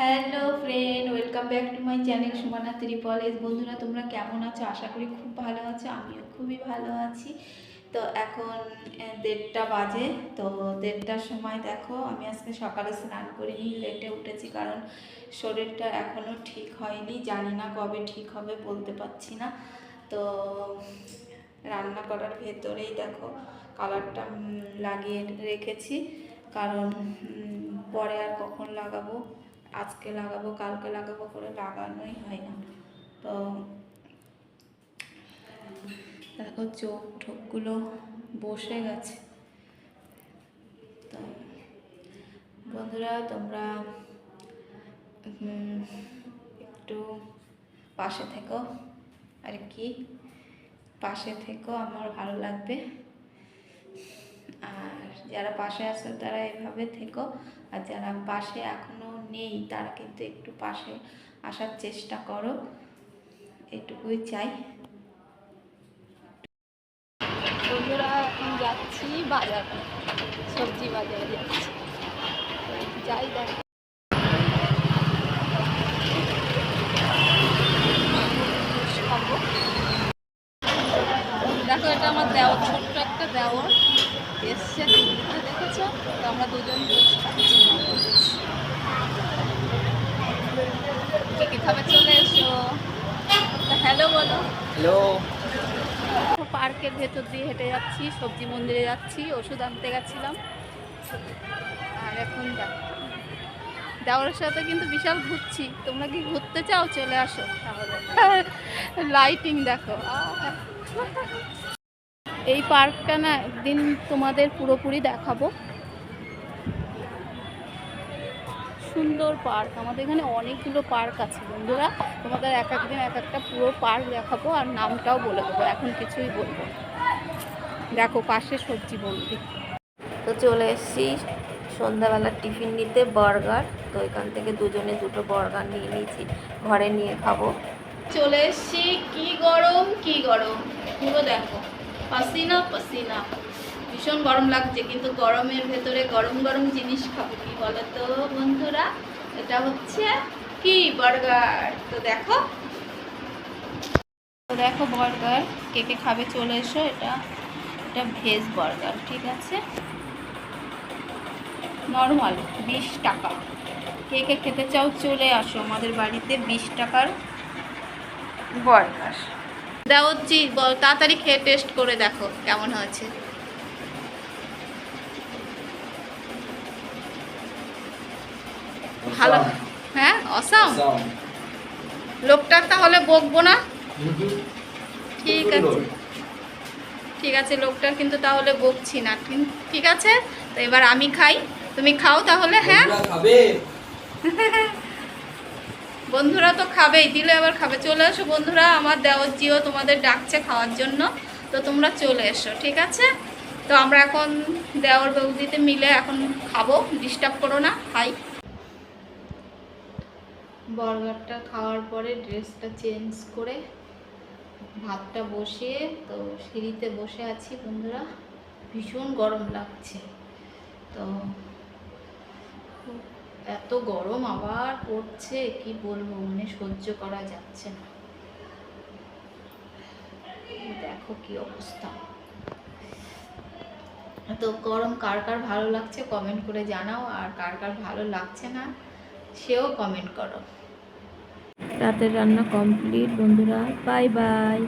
Hello friend, welcome back to my channel Sumana ত্রিপলেজ বন্ধুরা, তোমরা কেমন আছো? আশা করি খুব ভালো আছো, আমিও খুবই ভালো আছি। তো এখন দেড়টা বাজে। তো দেড়টার সময় দেখো, আমি আজকে সকালে স্নান করিনি লেটে উঠেছি কারণ শরীরটা এখনও ঠিক হয়নি। জানি না কবে ঠিক হবে, বলতে পারছি না। তো রান্না করার ভেতরেই দেখো কালারটা লাগিয়ে রেখেছি। কারণ পরে আর কখন লাগাবো? আজকে লাগাবো, কালকে লাগাবো করে লাগানোই হয় না। তো দেখো চোখ ঠোকগুলো বসে গেছে। তো বন্ধুরা, তোমরা একটু পাশে থেকো। আর কি? পাশে থেকো, আমার ভালো লাগবে। আর যারা পাশে আছে, তারা এভাবে থেকো। আর যারা পাশে এখনও নেই, তারা কিন্তু একটু পাশে আসার চেষ্টা করো। এটুকুই চাই। বন্ধুরা, এখন যাচ্ছি বাজারে। সবজি বাজারে যাচ্ছি। যাই দেখ। দেখো, এটা আমার দেওয়ার, ছোট্ট একটা দেওয়ার। এসছে দেখেছ? তো আমরা দুজন খাচ্ছি কি কি খাবে চলে এসো হ্যালো বলো হ্যালো। পার্কের ভেতর দিয়ে হেঁটে যাচ্ছি, সবজি মন্দিরে যাচ্ছি, ওষুধ আনতে গেছিলাম। আর এখন দেওয়ার সাথে কিন্তু বিশাল ঘুরছি। তোমরা কি ঘুরতে চাও? চলে আসো তাহলে। লাইটিং দেখো। এই পার্কটা না, একদিন তোমাদের পুরোপুরি দেখাবো। সুন্দর পার্ক। আমাদের এখানে অনেকগুলো পার্ক আছে বন্ধুরা। তোমাদের এক একদিন এক একটা পুরো পার্ক দেখাবো আর নামটাও বলে দেবো। এখন কিছুই বলব না। দেখো পাশে সবজি বলতে। তো চলে এসেছি সন্ধ্যাবেলার টিফিন নিতে বার্গার। তো এখান থেকে দুজনে দুটো বার্গার নিয়ে নিয়েছি। ঘরে নিয়ে খাব। চলে এসছি। কি গরম কি গরম। পুরো দেখো। পাসিনা পাসিনা। ভীষণ গরম লাগছে, কিন্তু গরমের ভেতরে গরম গরম জিনিস খাব কি বলো তো বন্ধুরা? এটা হচ্ছে কি বার্গার? তো দেখো। তো দেখো বার্গার, কে কে খাবে চলে এসো, এটা এটা ভেজ বার্গার, ঠিক আছে? নর্মাল, বিশ টাকা। কে কে খেতে চাও চলে আসো, আমাদের বাড়িতে বিশ টাকার বার্গার। দাও জি, বল, তাড়াতাড়ি খেয়ে টেস্ট করে দেখো কেমন হয়েছে। ভালো। হ্যাঁ অসাম লোকটার তাহলে বকবো না? ঠিক আছে। ঠিক আছে লোকটার কিন্তু তাহলে বকছি না। ঠিক- আছে? তো এবার আমি খাই। তুমি খাও তাহলে হ্যাঁ? বন্ধুরা তো খাবেই দিলে আবার খাবে। চলে এসো বন্ধুরা আমার দেওয়ার জিও তোমাদের ডাকছে খাওয়ার জন্য। তো তোমরা চলে এসো ঠিক আছে? তো আমরা এখন দেওয়ার বৌদিতে মিলে এখন খাব ডিস্টার্ব করো না খাই। বার্গারটা খাওয়ার পরে ড্রেসটা চেঞ্জ করে ভাতটা বসিয়ে, তো সিঁড়িতে বসে আছি বন্ধুরা। ভীষণ গরম লাগছে। তো এত গরম আবার পড়ছে, কি বলব মানে সহ্য করা যাচ্ছে না। দেখো কি অবস্থা। তো গরম কার কার ভালো লাগছে কমেন্ট করে জানাও, আর কার কার ভালো লাগছে না, সেও কমেন্ট করো। রাতের রান্না কমপ্লিট বন্ধুরা বাই বাই